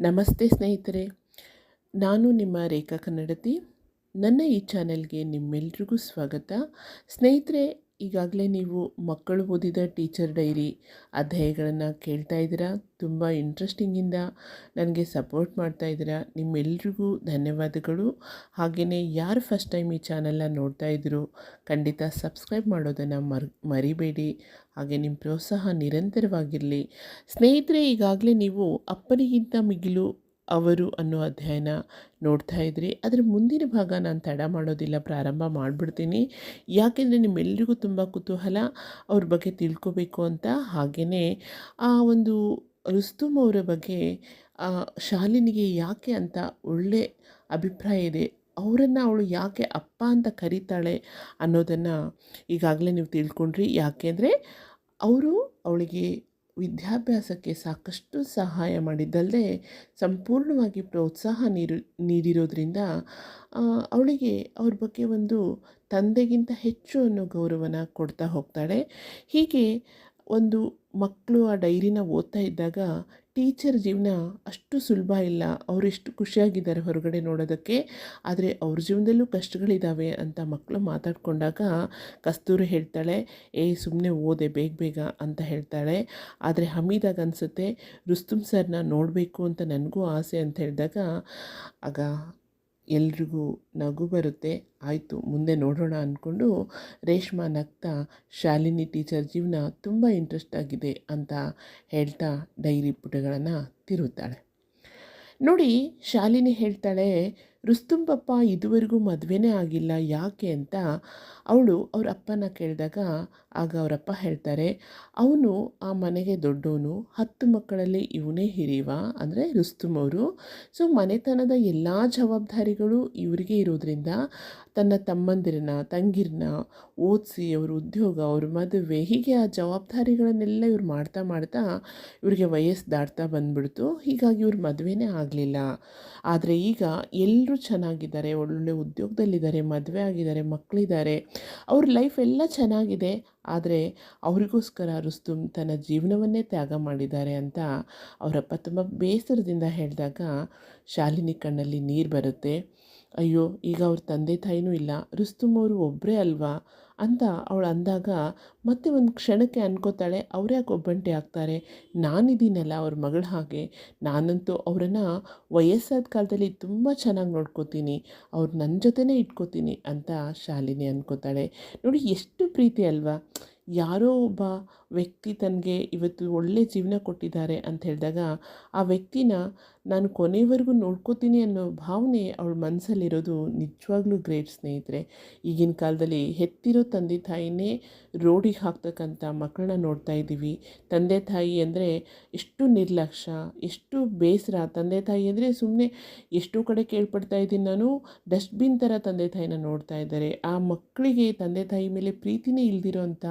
ನಮಸ್ತೆ ಸ್ನೇಹಿತರೆ ನಾನು ನಿಮ್ಮ ರೇಖಾ ಕನ್ನಡತಿ. ನನ್ನ ಈ ಚಾನೆಲ್ಗೆ ನಿಮ್ಮೆಲ್ರಿಗೂ ಸ್ವಾಗತ. ಸ್ನೇಹಿತರೆ ಈಗಾಗಲೇ ನೀವು ಮಕ್ಕಳು ಓದಿದ ಟೀಚರ್ ಡೈರಿ ಅಧ್ಯಾಯಗಳನ್ನು ಕೇಳ್ತಾ ಇದ್ದೀರಾ? ತುಂಬ ಇಂಟ್ರೆಸ್ಟಿಂಗಿಂದ ನನಗೆ ಸಪೋರ್ಟ್ ಮಾಡ್ತಾ ಇದ್ದೀರಾ. ನಿಮ್ಮೆಲ್ರಿಗೂ ಧನ್ಯವಾದಗಳು. ಹಾಗೆಯೇ ಯಾರು ಫಸ್ಟ್ ಟೈಮ್ ಈ ಚಾನಲ್ನ ನೋಡ್ತಾ ಇದ್ರು ಖಂಡಿತ ಸಬ್ಸ್ಕ್ರೈಬ್ ಮಾಡೋದನ್ನು ಮರ್, ಮರಿಬೇಡಿ. ಹಾಗೆ ನಿಮ್ಮ ಪ್ರೋತ್ಸಾಹ ನಿರಂತರವಾಗಿರಲಿ. ಸ್ನೇಹಿತರೆ, ಈಗಾಗಲೇ ನೀವು ಅಪ್ಪನಿಗಿಂತ ಮಿಗಿಲು ಅವರು ಅನ್ನೋ ಅಧ್ಯಯನ ನೋಡ್ತಾ ಇದ್ರಿ. ಅದರ ಮುಂದಿನ ಭಾಗ ನಾನು ತಡ ಮಾಡೋದಿಲ್ಲ, ಪ್ರಾರಂಭ ಮಾಡಿಬಿಡ್ತೀನಿ. ಯಾಕೆಂದರೆ ನಿಮ್ಮೆಲ್ಲರಿಗೂ ತುಂಬ ಕುತೂಹಲ, ಅವ್ರ ಬಗ್ಗೆ ತಿಳ್ಕೊಬೇಕು ಅಂತ. ಹಾಗೆಯೇ ಆ ಒಂದು ರುಸ್ತುಮ್ ಅವರ ಬಗ್ಗೆ ಶಾಲಿನಿಗೆ ಯಾಕೆ ಅಂತ ಒಳ್ಳೆ ಅಭಿಪ್ರಾಯ ಇದೆ. ಅವರನ್ನು ಅವಳು ಯಾಕೆ ಅಪ್ಪ ಅಂತ ಕರೀತಾಳೆ ಅನ್ನೋದನ್ನು ಈಗಾಗಲೇ ನೀವು ತಿಳ್ಕೊಂಡ್ರಿ. ಯಾಕೆಂದರೆ, ಅವರು ಅವಳಿಗೆ ವಿದ್ಯಾಭ್ಯಾಸಕ್ಕೆ ಸಾಕಷ್ಟು ಸಹಾಯ ಮಾಡಿದ್ದಲ್ಲದೆ ಸಂಪೂರ್ಣವಾಗಿ ಪ್ರೋತ್ಸಾಹ ನೀರು, ನೀಡಿರೋದ್ರಿಂದ ಅವಳಿಗೆ ಅವ್ರ ಬಗ್ಗೆ ಒಂದು ತಂದೆಗಿಂತ ಹೆಚ್ಚು ಅನ್ನೋ ಗೌರವನ ಕೊಡ್ತಾ ಹೋಗ್ತಾಳೆ. ಹೀಗೆ ಒಂದು ಮಕ್ಕಳು ಆ ಡೈರಿನ ಓದ್ತಾ ಇದ್ದಾಗ ಟೀಚರ್ ಜೀವನ ಅಷ್ಟು ಸುಲಭ ಇಲ್ಲ. ಅವರು ಎಷ್ಟು ಖುಷಿಯಾಗಿದ್ದಾರೆ ಹೊರಗಡೆ ನೋಡೋದಕ್ಕೆ. ಆದರೆ ಅವ್ರ ಜೀವನದಲ್ಲೂ ಕಷ್ಟಗಳಿದ್ದಾವೆ ಅಂತ ಮಕ್ಕಳು ಮಾತಾಡ್ಕೊಂಡಾಗ ಕಸ್ತೂರಿ ಹೇಳ್ತಾಳೆ, ಏ ಸುಮ್ಮನೆ ಓದೆ ಬೇಗ ಬೇಗ ಅಂತ ಹೇಳ್ತಾಳೆ. ಆದರೆ ಹಮೀದಾಗ ಅನಿಸುತ್ತೆ ರುಸ್ತುಮ್ ಸರ್ನ ನೋಡಬೇಕು ಅಂತ ನನಗೂ ಆಸೆ ಅಂತ ಹೇಳಿದಾಗ, ಆಗ ಎಲ್ರಿಗೂ ನಗು ಬರುತ್ತೆ. ಆಯಿತು, ಮುಂದೆ ನೋಡೋಣ ಅಂದ್ಕೊಂಡು ರೇಷ್ಮಾ ನಗ್ತಾ, ಶಾಲಿನಿ ಟೀಚರ್ ಜೀವನ ತುಂಬ ಇಂಟ್ರೆಸ್ಟ್ ಆಗಿದೆ ಅಂತ ಹೇಳ್ತಾ ಡೈರಿ ಪುಟಗಳನ್ನು ತಿರುತ್ತಾಳೆ ನೋಡಿ, ಶಾಲಿನಿ ಹೇಳ್ತಾಳೆ ರುಸ್ತುಂಬಪ್ಪ ಇದುವರೆಗೂ ಮದುವೆನೇ ಆಗಿಲ್ಲ. ಯಾಕೆ ಅಂತ ಅವಳು ಅವ್ರ ಅಪ್ಪನ ಕೇಳಿದಾಗ ಆಗ ಅವರಪ್ಪ ಹೇಳ್ತಾರೆ, ಅವನು ಆ ಮನೆಗೆ ದೊಡ್ಡವನು, ಹತ್ತು ಮಕ್ಕಳಲ್ಲಿ ಇವನೇ ಹಿರಿವ, ಅಂದರೆ ರುಸ್ತುಮ್ ಅವರು. ಸೊ, ಮನೆತನದ ಎಲ್ಲ ಜವಾಬ್ದಾರಿಗಳು ಇವರಿಗೆ ಇರೋದ್ರಿಂದ ತನ್ನ ತಮ್ಮಂದಿರನ್ನ ತಂಗಿರನ್ನ ಓದಿಸಿ, ಅವ್ರ ಉದ್ಯೋಗ, ಅವ್ರ ಮದುವೆ, ಹೀಗೆ ಆ ಜವಾಬ್ದಾರಿಗಳನ್ನೆಲ್ಲ ಇವ್ರು ಮಾಡ್ತಾ ಮಾಡ್ತಾ ಇವರಿಗೆ ವಯಸ್ಸು ದಾಟ್ತಾ ಬಂದ್ಬಿಡ್ತು. ಹೀಗಾಗಿ ಇವ್ರ ಮದುವೆನೇ ಆಗಲಿಲ್ಲ. ಆದರೆ ಈಗ ಎಲ್ಲರೂ ಚೆನ್ನಾಗಿದ್ದಾರೆ, ಒಳ್ಳೊಳ್ಳೆ ಉದ್ಯೋಗದಲ್ಲಿದ್ದಾರೆ, ಮದುವೆ ಆಗಿದ್ದಾರೆ, ಮಕ್ಕಳಿದ್ದಾರೆ. ಅವ್ರ ಲೈಫ್ ಎಲ್ಲ ಚೆನ್ನಾಗಿದೆ. ಆದರೆ ಅವರಿಗೋಸ್ಕರ ರುಸ್ತುಮ್ ತನ್ನ ಜೀವನವನ್ನೇ ತ್ಯಾಗ ಮಾಡಿದ್ದಾರೆ ಅಂತ ಅವರಪ್ಪ ತುಂಬ ಬೇಸರದಿಂದ ಹೇಳಿದಾಗ, ಶಾಲಿನಿ ಕಣ್ಣಲ್ಲಿ ನೀರು ಬರುತ್ತೆ. ಅಯ್ಯೋ, ಈಗ ಅವ್ರ ತಂದೆ ತಾಯಿನೂ ಇಲ್ಲ ರುಸ್ತುಮ್ ಅವರು ಒಬ್ಬರೇ ಅಲ್ವಾ? ಅಂತ ಅವಳು ಅಂದಾಗ, ಮತ್ತೆ ಒಂದು ಕ್ಷಣಕ್ಕೆ ಅನ್ಕೋತಾಳೆ, ಅವರೇ ಯಾಕೆ ಒಬ್ಬಂಟೆ ಆಗ್ತಾರೆ? ನಾನಿದ್ದೀನಲ್ಲ ಅವ್ರ ಮಗಳ ಹಾಗೆ. ನಾನಂತೂ ಅವರನ್ನು ವಯಸ್ಸಾದ ಕಾಲದಲ್ಲಿ ತುಂಬ ಚೆನ್ನಾಗಿ ನೋಡ್ಕೋತೀನಿ, ಅವ್ರು ನನ್ನ ಜೊತೆನೇ ಇಟ್ಕೋತೀನಿ ಅಂತ ಶಾಲಿನಿ ಅನ್ಕೋತಾಳೆ. ನೋಡಿ, ಎಷ್ಟು ಪ್ರೀತಿ ಅಲ್ವಾ? ಯಾರೋ ಒಬ್ಬ ವ್ಯಕ್ತಿ ತನಗೆ ಇವತ್ತು ಒಳ್ಳೆ ಜೀವನ ಕೊಟ್ಟಿದ್ದಾರೆ ಅಂತ ಹೇಳಿದಾಗ, ಆ ವ್ಯಕ್ತಿನ ನಾನು ಕೊನೆವರೆಗೂ ನೋಡ್ಕೋತೀನಿ ಅನ್ನೋ ಭಾವನೆ ಅವಳ ಮನಸ್ಸಲ್ಲಿರೋದು ನಿಜವಾಗ್ಲೂ ಗ್ರೇಟ್ ಸ್ನೇಹಿತರೆ. ಈಗಿನ ಕಾಲದಲ್ಲಿ ಹೆತ್ತಿರೋ ತಂದೆ ತಾಯಿನೇ ರೋಡಿಗೆ ಹಾಕ್ತಕ್ಕಂಥ ಮಕ್ಕಳನ್ನ ನೋಡ್ತಾ ಇದ್ದೀವಿ. ತಂದೆ ತಾಯಿ ಅಂದರೆ ಎಷ್ಟು ನಿರ್ಲಕ್ಷ್ಯ ಎಷ್ಟು ಬೇಸರ. ತಂದೆ ತಾಯಿ ಅಂದರೆ ಸುಮ್ಮನೆ ಎಷ್ಟೋ ಕಡೆ ಕೇಳ್ಪಡ್ತಾ ಇದ್ದೀನಿ ನಾನು, ಡಸ್ಟ್ಬಿನ್ ಥರ ತಂದೆ ತಾಯಿನ ನೋಡ್ತಾ ಇದ್ದಾರೆ. ಆ ಮಕ್ಕಳಿಗೆ ತಂದೆ ತಾಯಿ ಮೇಲೆ ಪ್ರೀತಿನೇ ಇಲ್ದಿರೋಂಥ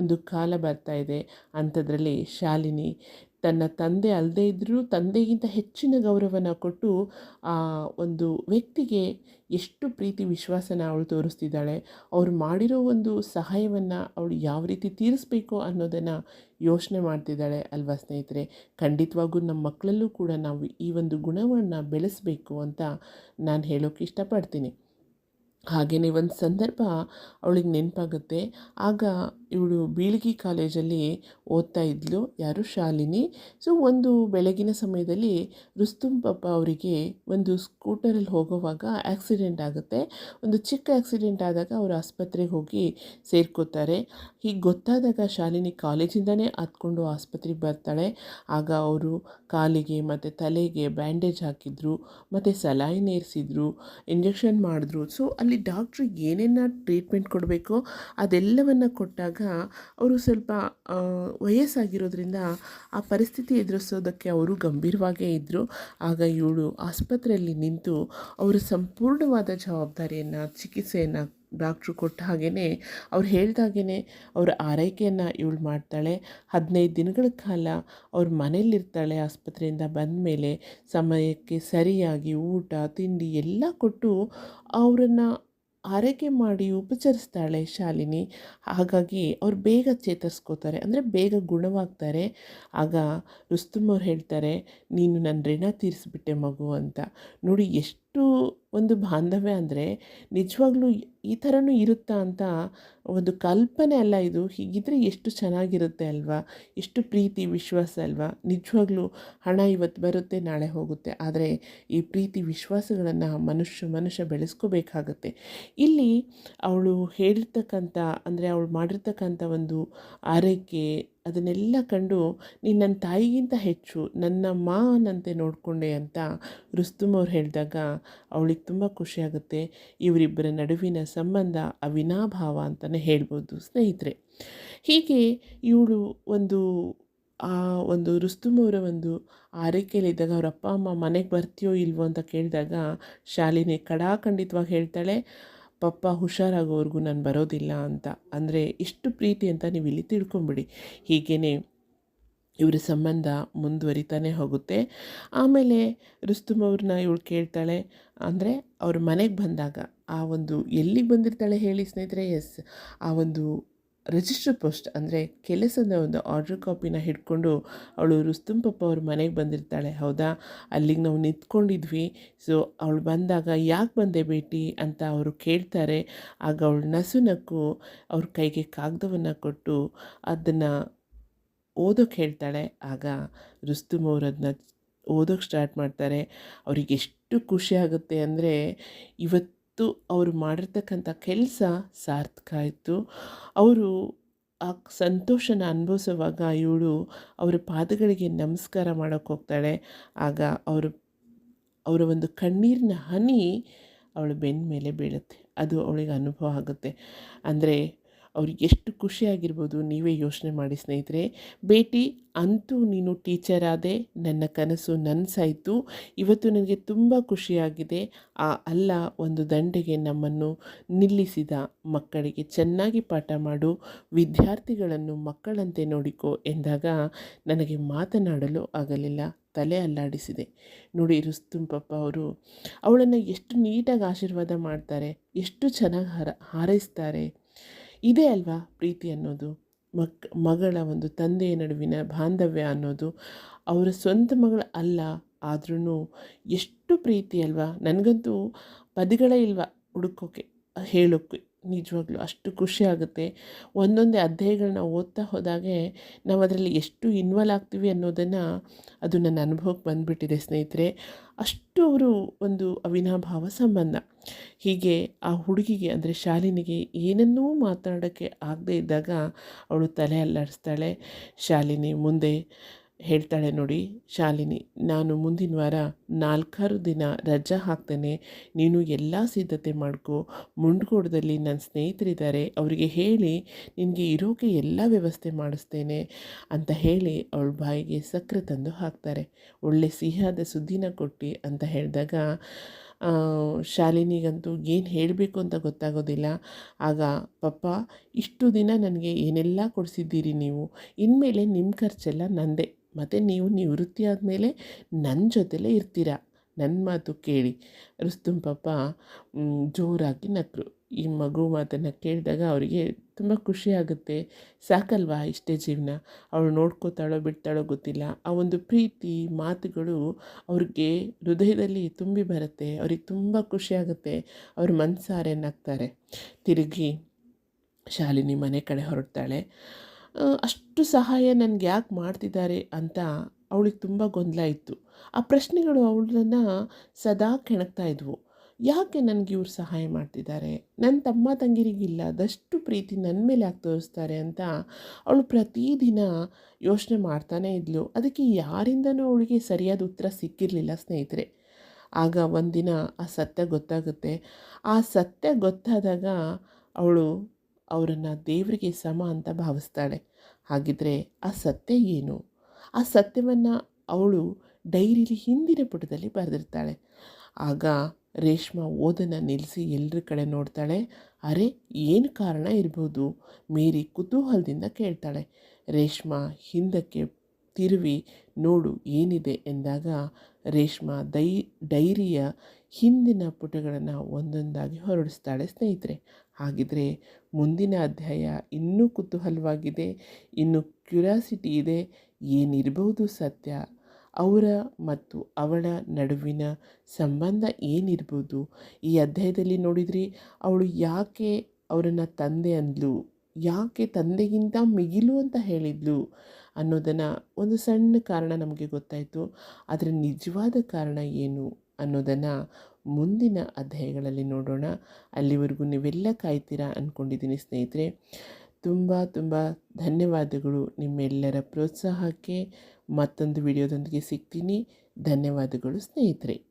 ಒಂದು ಕಾಲ ಬರ್ತಾ ಇದೆ ಅಂಥದ್ರಲ್ಲಿ ಶಾಲಿನಿ ತನ್ನ ತಂದೆ ಅಲ್ಲದೇ ಇದ್ದರೂ ತಂದೆಗಿಂತ ಹೆಚ್ಚಿನ ಗೌರವನ ಕೊಟ್ಟು, ಆ, ಒಂದು ವ್ಯಕ್ತಿಗೆ ಎಷ್ಟು ಪ್ರೀತಿ ವಿಶ್ವಾಸನ ಅವಳು ತೋರಿಸ್ತಿದ್ದಾಳೆ, ಅವ್ರು ಮಾಡಿರೋ ಒಂದು ಸಹಾಯವನ್ನು ಅವಳು ಯಾವ ರೀತಿ ತೀರಿಸ್ಬೇಕು ಅನ್ನೋದನ್ನು ಯೋಚನೆ ಮಾಡ್ತಿದ್ದಾಳೆ ಅಲ್ವಾ ಸ್ನೇಹಿತರೆ. ಖಂಡಿತವಾಗೂ ನಮ್ಮ ಮಕ್ಕಳಲ್ಲೂ ಕೂಡ ನಾವು ಈ ಒಂದು ಗುಣವನ್ನು ಬೆಳೆಸಬೇಕು ಅಂತ ನಾನು ಹೇಳೋಕ್ಕೆ ಇಷ್ಟಪಡ್ತೀನಿ. ಹಾಗೆಯೇ ಒಂದು ಸಂದರ್ಭ ಅವಳಿಗೆ ನೆನಪಾಗುತ್ತೆ. ಆಗ ಇವಳು ಬೀಳ್ಗಿ ಕಾಲೇಜಲ್ಲಿ ಓದ್ತಾ ಇದ್ಲು, ಯಾರು? ಶಾಲಿನಿ. ಸೊ ಒಂದು ಬೆಳಗಿನ ಸಮಯದಲ್ಲಿ ರುಸ್ತುಂ ಪಪ್ಪ ಅವರಿಗೆ ಒಂದು ಸ್ಕೂಟರಲ್ಲಿ ಹೋಗುವಾಗ ಆ್ಯಕ್ಸಿಡೆಂಟ್ ಆಗುತ್ತೆ. ಒಂದು ಚಿಕ್ಕ ಆ್ಯಕ್ಸಿಡೆಂಟ್ ಆದಾಗ ಅವರು ಆಸ್ಪತ್ರೆಗೆ ಹೋಗಿ ಸೇರ್ಕೋತಾರೆ. ಹೀಗೆ ಗೊತ್ತಾದಾಗ ಶಾಲಿನಿ ಕಾಲೇಜಿಂದನೇ ಹತ್ಕೊಂಡು ಆಸ್ಪತ್ರೆಗೆ ಬರ್ತಾಳೆ. ಆಗ ಅವರು ಕಾಲಿಗೆ ಮತ್ತು ತಲೆಗೆ ಬ್ಯಾಂಡೇಜ್ ಹಾಕಿದ್ರು, ಮತ್ತು ಸಲಾಯಿ ನೇರಿಸಿದ್ರು, ಇಂಜೆಕ್ಷನ್ ಮಾಡಿದ್ರು. ಸೊ ಅಲ್ಲಿ ಡಾಕ್ಟ್ರು ಏನೇನು ಟ್ರೀಟ್ಮೆಂಟ್ ಕೊಡಬೇಕೋ ಅದೆಲ್ಲವನ್ನು ಕೊಟ್ಟಾಗ ಅವರು ಸ್ವಲ್ಪ ವಯಸ್ಸಾಗಿರೋದ್ರಿಂದ ಆ ಪರಿಸ್ಥಿತಿ ಎದುರಿಸೋದಕ್ಕೆ ಅವರು ಗಂಭೀರವಾಗೇ ಇದ್ದರು ಆಗ ಇವಳು ಆಸ್ಪತ್ರೆಯಲ್ಲಿ ನಿಂತು ಅವರು ಸಂಪೂರ್ಣವಾದ ಜವಾಬ್ದಾರಿಯನ್ನು, ಚಿಕಿತ್ಸೆಯನ್ನು ಡಾಕ್ಟ್ರು ಕೊಟ್ಟ ಹಾಗೇ ಅವ್ರು ಹೇಳ್ದಾಗೇ ಅವರ ಆರೈಕೆಯನ್ನು ಇವಳು ಮಾಡ್ತಾಳೆ. ಹದಿನೈದು ದಿನಗಳ ಕಾಲ ಅವ್ರ ಮನೇಲಿರ್ತಾಳೆ ಆಸ್ಪತ್ರೆಯಿಂದ ಬಂದ ಮೇಲೆ ಸಮಯಕ್ಕೆ ಸರಿಯಾಗಿ ಊಟ, ತಿಂಡಿ ಎಲ್ಲ ಕೊಟ್ಟು ಅವರನ್ನು ಆರೈಕೆ ಮಾಡಿ ಉಪಚರಿಸ್ತಾಳೆ ಶಾಲಿನಿ. ಹಾಗಾಗಿ ಅವ್ರು ಬೇಗ ಚೇತರಿಸ್ಕೋತಾರೆ. ಅಂದರೆ ಬೇಗ ಗುಣವಾಗ್ತಾರೆ. ಆಗ ರುಸ್ತುಮ್ ಅವ್ರು ಹೇಳ್ತಾರೆ, ನೀನು ನನ್ನ ಋಣ ತೀರಿಸ್ಬಿಟ್ಟೆ ಮಗು ಅಂತ. ನೋಡಿ ಎಷ್ಟು ಒಂದು ಬಾಂಧವ್ಯ ಅಂದರೆ ನಿಜವಾಗ್ಲೂ ಈ ಥರನೂ ಇರುತ್ತಾ ಅಂತ ಒಂದು ಕಲ್ಪನೆ ಅಲ್ಲ ಇದು. ಹೀಗಿದ್ರೆ ಎಷ್ಟು ಚೆನ್ನಾಗಿರುತ್ತೆ ಅಲ್ವಾ? ಎಷ್ಟು ಪ್ರೀತಿ, ವಿಶ್ವಾಸ ಅಲ್ವಾ? ನಿಜವಾಗ್ಲೂ ಹಣ ಇವತ್ತು ಬರುತ್ತೆ, ನಾಳೆ ಹೋಗುತ್ತೆ. ಆದರೆ ಈ ಪ್ರೀತಿ, ವಿಶ್ವಾಸಗಳನ್ನು ಮನುಷ್ಯ ಮನುಷ್ಯ ಬೆಳೆಸ್ಕೋಬೇಕಾಗತ್ತೆ. ಇಲ್ಲಿ ಅವಳು ಹೇಳಿರ್ತಕ್ಕಂಥ, ಅಂದರೆ ಅವಳು ಮಾಡಿರ್ತಕ್ಕಂಥ ಒಂದು ಆರೈಕೆ ಅದನ್ನೆಲ್ಲ ಕಂಡು ನೀನು ನನ್ನ ತಾಯಿಗಿಂತ ಹೆಚ್ಚು ನನ್ನ ಮಾನಂತೆ ನೋಡಿಕೊಂಡೆ ಅಂತ ರುಸ್ತುಮ್ ಅವ್ರು ಹೇಳಿದಾಗ ಅವಳಿಗೆ ತುಂಬ ಖುಷಿಯಾಗುತ್ತೆ ಇವರಿಬ್ಬರ ನಡುವಿನ ಸಂಬಂಧ ಅವಿನಾಭಾವ ಅಂತಲೇ ಹೇಳ್ಬೋದು ಸ್ನೇಹಿತರೆ. ಹೀಗೆ ಇವಳು ಒಂದು, ಆ ಒಂದು ರುಸ್ತುಮ್ ಅವರ ಒಂದು ಆರೈಕೆಯಲ್ಲಿದ್ದಾಗ ಅವ್ರ ಅಪ್ಪ, ಅಮ್ಮ ಮನೆಗೆ ಬರ್ತೀಯೋ ಇಲ್ವೋ ಅಂತ ಕೇಳಿದಾಗ ಶಾಲಿನಿ ಕಡಾಖಂಡಿತವಾಗಿ ಹೇಳ್ತಾಳೆ ಪಪ್ಪ ಹುಷಾರಾಗೋವರೆಗೂ ನಾನು ಬರೋದಿಲ್ಲ ಅಂತ. ಅಂದರೆ ಎಷ್ಟು ಪ್ರೀತಿ ಅಂತ ನೀವು ಇಲ್ಲಿ ತಿಳ್ಕೊಂಬಿಡಿ. ಹೀಗೇ ಇವರ ಸಂಬಂಧ ಮುಂದುವರಿತಾನೆ ಹೋಗುತ್ತೆ. ಆಮೇಲೆ ರುಸ್ತುಮ್ ಅವ್ರನ್ನ ಇವಳು ಕೇಳ್ತಾಳೆ. ಅಂದರೆ ಅವ್ರ ಮನೆಗೆ ಬಂದಾಗ ಆ ಒಂದು ಎಲ್ಲಿಗೆ ಬಂದಿರ್ತಾಳೆ ಹೇಳಿ ಸ್ನೇಹಿತರೆ? ಎಸ್, ಆ ಒಂದು ರಿಜಿಸ್ಟರ್ ಪೋಸ್ಟ್ ಅಂದರೆ ಕೆಲಸದ ಒಂದು ಆರ್ಡ್ರ್ ಕಾಪಿನ ಹಿಡ್ಕೊಂಡು ಅವಳು ರುಸ್ತುಂ ಪಪ್ಪ ಅವ್ರ ಮನೆಗೆ ಬಂದಿರ್ತಾಳೆ, ಹೌದಾ? ಅಲ್ಲಿಗೆ ನಾವು ನಿಂತ್ಕೊಂಡಿದ್ವಿ. ಸೊ ಅವಳು ಬಂದಾಗ ಯಾಕೆ ಬಂದೆ ಭೇಟಿ ಅಂತ ಅವರು ಕೇಳ್ತಾರೆ. ಆಗ ಅವಳು ನಸುನಕ್ಕು ಅವ್ರ ಕೈಗೆ ಕಾಗದವನ್ನು ಕೊಟ್ಟು ಅದನ್ನು ಓದೋಕ್ಕೆ ಹೇಳ್ತಾಳೆ. ಆಗ ರುಸ್ತುಮ್ ಅವ್ರು ಅದನ್ನ ಓದೋಕ್ಕೆ ಸ್ಟಾರ್ಟ್ ಮಾಡ್ತಾರೆ. ಅವ್ರಿಗೆ ಎಷ್ಟು ಖುಷಿ ಆಗುತ್ತೆ ಅಂದರೆ ಇವತ್ತು ಅವರು ಮಾಡಿರ್ತಕ್ಕಂಥ ಕೆಲಸ ಸಾರ್ಥಕ ಆಯಿತು. ಅವರು ಆ ಸಂತೋಷನ ಅನುಭವಿಸುವಾಗ ಇವಳು ಅವರ ಪಾದಗಳಿಗೆ ನಮಸ್ಕಾರ ಮಾಡೋಕ್ಕೆ ಹೋಗ್ತಾಳೆ. ಆಗ ಅವರು, ಅವರ ಒಂದು ಕಣ್ಣೀರಿನ ಹನಿ ಅವಳು ಬೆನ್ನ ಮೇಲೆ ಬೀಳುತ್ತೆ. ಅದು ಅವಳಿಗೆ ಅನುಭವ ಆಗುತ್ತೆ. ಅಂದರೆ ಅವ್ರಿಗೆ ಎಷ್ಟು ಖುಷಿಯಾಗಿರ್ಬೋದು ನೀವೇ ಯೋಚನೆ ಮಾಡಿ ಸ್ನೇಹಿತರೆ. ಭೇಟಿ ಅಂತೂ ನೀನು ಟೀಚರ್ ಆದೆ, ನನ್ನ ಕನಸು ನನಸಾಯಿತು. ಇವತ್ತು ನನಗೆ ತುಂಬ ಖುಷಿಯಾಗಿದೆ. ಆ ಅಲ್ಲ ಒಂದು ದಂಡೆಗೆ ನಮ್ಮನ್ನು ನಿಲ್ಲಿಸಿದ ಮಕ್ಕಳಿಗೆ ಚೆನ್ನಾಗಿ ಪಾಠ ಮಾಡು, ವಿದ್ಯಾರ್ಥಿಗಳನ್ನು ಮಕ್ಕಳಂತೆ ನೋಡಿಕೋ ಎಂದಾಗ ನನಗೆ ಮಾತನಾಡಲು ಆಗಲಿಲ್ಲ, ತಲೆ ಅಲ್ಲಾಡಿಸಿದೆ. ನೋಡಿ ರುಸ್ತುಂ ಪಪ್ಪ ಅವರು, ಅವಳನ್ನು ಎಷ್ಟು ನೀಟಾಗಿ ಆಶೀರ್ವಾದ ಮಾಡ್ತಾರೆ, ಎಷ್ಟು ಚೆನ್ನಾಗಿ ಹಾರ, ಹಾರೈಸ್ತಾರೆ. ಇದೇ ಅಲ್ವಾ ಪ್ರೀತಿ ಅನ್ನೋದು? ಮಕ್, ಮಗಳ ಒಂದು ತಂದೆಯ ನಡುವಿನ ಬಾಂಧವ್ಯ ಅನ್ನೋದು ಅವರ ಸ್ವಂತ ಮಗಳ ಅಲ್ಲ ಆದ್ರೂ ಎಷ್ಟು ಪ್ರೀತಿ ಅಲ್ವಾ? ನನಗಂತೂ ಪದಗಳೇ ಇಲ್ವಾ ಹುಡುಕೋಕೆ ಹೇಳೋಕ್ಕೆ ನಿಜವಾಗ್ಲೂ ಅಷ್ಟು ಖುಷಿ ಆಗುತ್ತೆ. ಒಂದೊಂದೇ ಅಧ್ಯಾಯಗಳನ್ನ ಓದ್ತಾ ಹೋದಾಗೆ ನಾವು ಅದರಲ್ಲಿ ಎಷ್ಟು ಇನ್ವಾಲ್ವ್ ಆಗ್ತೀವಿ ಅನ್ನೋದನ್ನು ಅದು ನನ್ನ ಅನುಭವಕ್ಕೆ ಬಂದುಬಿಟ್ಟಿದೆ ಸ್ನೇಹಿತರೆ. ಅಷ್ಟು ಅವರು ಒಂದು ಅವಿನಾಭಾವ ಸಂಬಂಧ. ಹೀಗೆ ಆ ಹುಡುಗಿಗೆ ಅಂದರೆ ಶಾಲಿನಿಗೆ ಏನನ್ನೂ ಮಾತಾಡೋಕ್ಕೆ ಆಗದೇ ಇದ್ದಾಗ ಅವಳು ತಲೆ ಅಲ್ಲಾಡಿಸ್ತಾಳೆ. ಶಾಲಿನಿ ಮುಂದೆ ಹೇಳ್ತಾಳೆ ನೋಡಿ, ಶಾಲಿನಿ, ನಾನು ಮುಂದಿನ ವಾರ ನಾಲ್ಕಾರು ದಿನ ರಜಾ ಹಾಕ್ತೇನೆ. ನೀನು ಎಲ್ಲ ಸಿದ್ಧತೆ ಮಾಡ್ಕೊ. ಮುಂಡ್ಗೋಡದಲ್ಲಿ ನನ್ನ ಸ್ನೇಹಿತರಿದ್ದಾರೆ. ಅವರಿಗೆ ಹೇಳಿ, ನಿನಗೆ ಇರೋಕೆ ಎಲ್ಲ ವ್ಯವಸ್ಥೆ ಮಾಡಿಸ್ತೇನೆ ಅಂತ ಹೇಳಿ ಅವಳ ಬಾಯಿಗೆ ಸಕ್ಕರೆ ತಂದು ಹಾಕ್ತಾರೆ. ಒಳ್ಳೆ ಸಿಹಿಯಾದ ಸುದ್ದಿನ ಕೊಟ್ಟು ಅಂತ ಹೇಳಿದಾಗ ಶಾಲಿನಿಗಂತೂ ಏನು ಹೇಳಬೇಕು ಅಂತ ಗೊತ್ತಾಗೋದಿಲ್ಲ. ಆಗ, ಪಪ್ಪ, ಇಷ್ಟು ದಿನ ನನಗೆ ಏನೆಲ್ಲ ಕೊಡಿಸಿದ್ದೀರಿ ನೀವು? ಇನ್ಮೇಲೆ ನಿಮ್ಮ ಖರ್ಚೆಲ್ಲ ನಂದೇ. ಮತ್ತು ನೀವು ನಿವೃತ್ತಿ ಆದಮೇಲೆ ನನ್ನ ಜೊತೆಲೇ ಇರ್ತೀರ? ನನ್ನ ಮಾತು ಕೇಳಿ. ರುಸ್ತುಂ ಪಾಪ ಜೋರಾಗಿ ನಕ್ಕರು ಈ ಮಗು ಮಾತನ್ನು ಕೇಳಿದಾಗ ಅವರಿಗೆ ತುಂಬ ಖುಷಿಯಾಗುತ್ತೆ ಸಾಕಲ್ವಾ ಇಷ್ಟೇ ಜೀವನ? ಅವಳು ನೋಡ್ಕೋತಾಳೋ ಬಿಡ್ತಾಳೋ ಗೊತ್ತಿಲ್ಲ. ಆ ಒಂದು ಪ್ರೀತಿ, ಮಾತುಗಳು ಅವ್ರಿಗೆ ಹೃದಯದಲ್ಲಿ ತುಂಬಿ ಬರುತ್ತೆ. ಅವ್ರಿಗೆ ತುಂಬ ಖುಷಿ ಆಗುತ್ತೆ. ಅವ್ರ ಮನಸಾರೆ ನಗ್ತಾರೆ ತಿರುಗಿ ಶಾಲಿನಿ ಮನೆ ಕಡೆ ಹೊರಡ್ತಾಳೆ. ಅಷ್ಟು ಸಹಾಯ ನನಗೆ ಯಾಕೆ ಮಾಡ್ತಿದ್ದಾರೆ ಅಂತ ಅವಳಿಗೆ ತುಂಬ ಗೊಂದಲ ಇತ್ತು. ಆ ಪ್ರಶ್ನೆಗಳು ಅವಳನ್ನು ಸದಾ ಕೆಣಕ್ತಾ ಇದ್ವು. ಯಾಕೆ ನನಗೆ ಇವ್ರು ಸಹಾಯ ಮಾಡ್ತಿದ್ದಾರೆ? ನನ್ನ ತಮ್ಮ ತಂಗಿರಿಗಿಲ್ಲದಷ್ಟು ಪ್ರೀತಿ ನನ್ನ ಮೇಲೆ ಯಾಕೆ ತೋರಿಸ್ತಾರೆ ಅಂತ ಅವಳು ಪ್ರತಿದಿನ ಯೋಚನೆ ಮಾಡ್ತಾನೇ ಇದ್ಲು. ಅದಕ್ಕೆ ಯಾರಿಂದನೂ ಅವಳಿಗೆ ಸರಿಯಾದ ಉತ್ತರ ಸಿಕ್ಕಿರಲಿಲ್ಲ ಸ್ನೇಹಿತರೆ. ಆಗ ಒಂದಿನ ಆ ಸತ್ಯ ಗೊತ್ತಾಗುತ್ತೆ. ಆ ಸತ್ಯ ಗೊತ್ತಾದಾಗ ಅವಳು ಅವರನ್ನು ದೇವರಿಗೆ ಸಮ ಅಂತ ಭಾವಿಸ್ತಾಳೆ. ಹಾಗಿದ್ರೆ ಆ ಸತ್ಯ ಏನು? ಆ ಸತ್ಯವನ್ನು ಅವಳು ಡೈರಿಲಿ ಹಿಂದಿನ ಪುಟದಲ್ಲಿ ಬರೆದಿರ್ತಾಳೆ. ಆಗ ರೇಷ್ಮಾ ಓದನ್ನು ನಿಲ್ಲಿಸಿ ಎಲ್ಲರ ಕಡೆ ನೋಡ್ತಾಳೆ. ಅರೆ, ಏನು ಕಾರಣ ಇರ್ಬೋದು? ಮೇರಿ ಕುತೂಹಲದಿಂದ ಕೇಳ್ತಾಳೆ. ರೇಷ್ಮಾ ಹಿಂದಕ್ಕೆ ತಿರುವಿ, ನೋಡು, ಏನಿದೆ ಎಂದಾಗ ರೇಷ್ಮಾ ದೈ, ಡೈರಿಯ ಹಿಂದಿನ ಪುಟಗಳನ್ನು ಒಂದೊಂದಾಗಿ ಹೊರಡಿಸ್ತಾಳೆ ಸ್ನೇಹಿತರೆ. ಹಾಗಿದ್ರೆ ಮುಂದಿನ ಅಧ್ಯಾಯ ಇನ್ನೂ ಕುತೂಹಲವಾಗಿದೆ, ಇನ್ನೂ ಕ್ಯೂರಿಯಾಸಿಟಿ ಇದೆ ಏನಿರಬಹುದು ಸತ್ಯ. ಅವರ ಮತ್ತು ಅವಳ ನಡುವಿನ ಸಂಬಂಧ ಏನಿರ್ಬೋದು ಈ ಅಧ್ಯಾಯದಲ್ಲಿ ನೋಡಿದರೆ, ಅವಳು ಯಾಕೆ ಅವರನ್ನು ತಂದೆ ಅಂದ್ಲು? ಯಾಕೆ ತಂದೆಗಿಂತ ಮಿಗಿಲು ಅಂತ ಹೇಳಿದ್ಲು? ಅನ್ನೋದನ್ನು ಒಂದು ಸಣ್ಣ ಕಾರಣ ನಮಗೆ ಗೊತ್ತಾಯಿತು. ಅದರ ನಿಜವಾದ ಕಾರಣ ಏನು ಅನ್ನೋದನ್ನು ಮುಂದಿನ ಅಧ್ಯಾಯಗಳಲ್ಲಿ ನೋಡೋಣ. ಅಲ್ಲಿವರೆಗೂ ನೀವೆಲ್ಲ ಕಾಯ್ತೀರಾ ಅಂದ್ಕೊಂಡಿದ್ದೀನಿ ಸ್ನೇಹಿತರೆ. ತುಂಬ ತುಂಬ ಧನ್ಯವಾದಗಳು ನಿಮ್ಮೆಲ್ಲರ ಪ್ರೋತ್ಸಾಹಕ್ಕೆ ಮತ್ತೊಂದು ವಿಡಿಯೋದೊಂದಿಗೆ ಸಿಗ್ತೀನಿ. ಧನ್ಯವಾದಗಳು ಸ್ನೇಹಿತರೆ.